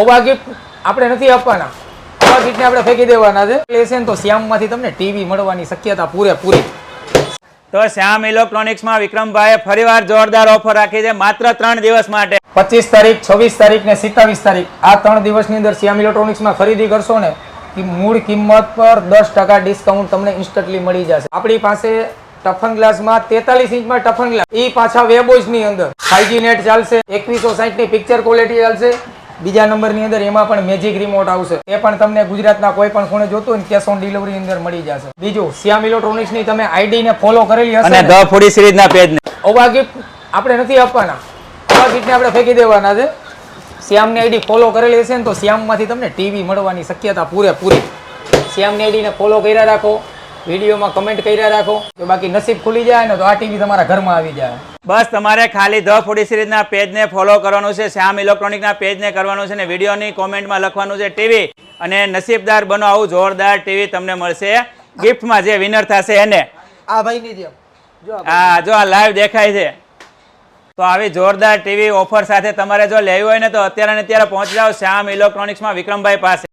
ઓવા ગિફ્ટ આપણે નથી આપવાના. ઓવા ગિફ્ટને આપણે ફેંકી દેવાના છે. લેશે ને તો શ્યામમાંથી તમને ટીવી મળવાની શક્યતા પૂરેપૂરી. તો શ્યામ ઇલેક્ટ્રોનિક્સમાં વિક્રમભાઈએ ફરીવાર જોરદાર ઓફર રાખી છે માત્ર ત્રણ દિવસ માટે. પચીસ તારીખ છવ્વીસ તારીખ ને સિત્તાવીસ તારીખ. આ ત્રણ દિવસની અંદર શ્યામ ઇલેક્ટ્રોનિક્સમાં ખરીદી કરશો ને કે મૂળ કિંમત પર દસ ટકા ડિસ્કાઉન્ટ તમને ઇન્સ્ટન્ટલી મળી જશે. આપણી પાસે ટફન ગ્લાસમાં તેતાલીસ ઇંચમાં ટફન ગ્લાસ. એ પાછા વેબોઝની અંદર. ફાઈવજી નેટ ચાલશે એકવીસો સાહીઠની પિક્ચર ક્વોલિટી ચાલશે બીજા નંબરની અંદર એમાં પણ મેજિક રિમોટ આવશે. એ પણ તમને ગુજરાતના કોઈ પણ ખૂણે જોતું હોય ને કેશ ઓન ડિલિવરી અંદર મળી જશે. બીજું શ્યામ ઇલેક્ટ્રોનિક્સની તમે આઈડી ને ફોલો કરેલી હશે અને ને? ધ ફૂડી પેજ પેજને ઓવા ગિફ્ટ આપણે નથી આપવાના. ઓવા ગિફ્ટને આપણે ફેંકી દેવાના છે. શ્યામની આઈડી ફોલો કરેલી હશે ને તો શ્યામમાંથી તમને ટીવી મળવાની શક્યતા પૂરેપૂરી. શ્યામની આઈડીને ફોલો કર્યા રાખો. વિડીયોમાં કમેન્ટ કર્યા રાખો. તો બાકી નસીબ ખુલી જાય ને તો આ ટીવી તમારા ઘરમાં આવી જાય. બસ તમારે ખાલી ધ ફૂડી સિરીઝના પેજને ફોલો કરવાનું છે શ્યામ ઇલેક્ટ્રોનિકના પેજને કરવાનું છે ને વિડીયોની કોમેન્ટમાં લખવાનું છે ટીવી અને નસીબદાર બનો આવું જોરદાર ટીવી તમને મળશે ગિફ્ટમાં જે વિનર થશે એને. આ ભાઈની જેમ. હા જો આ લાઈવ દેખાય છે. તો આવી જોરદાર ટીવી ઓફર સાથે તમારે જો લેવી હોય ને તો અત્યારે ને અત્યારે પહોંચી જાઓ શ્યામ ઇલેક્ટ્રોનિક્સમાં વિક્રમભાઈ પાસે.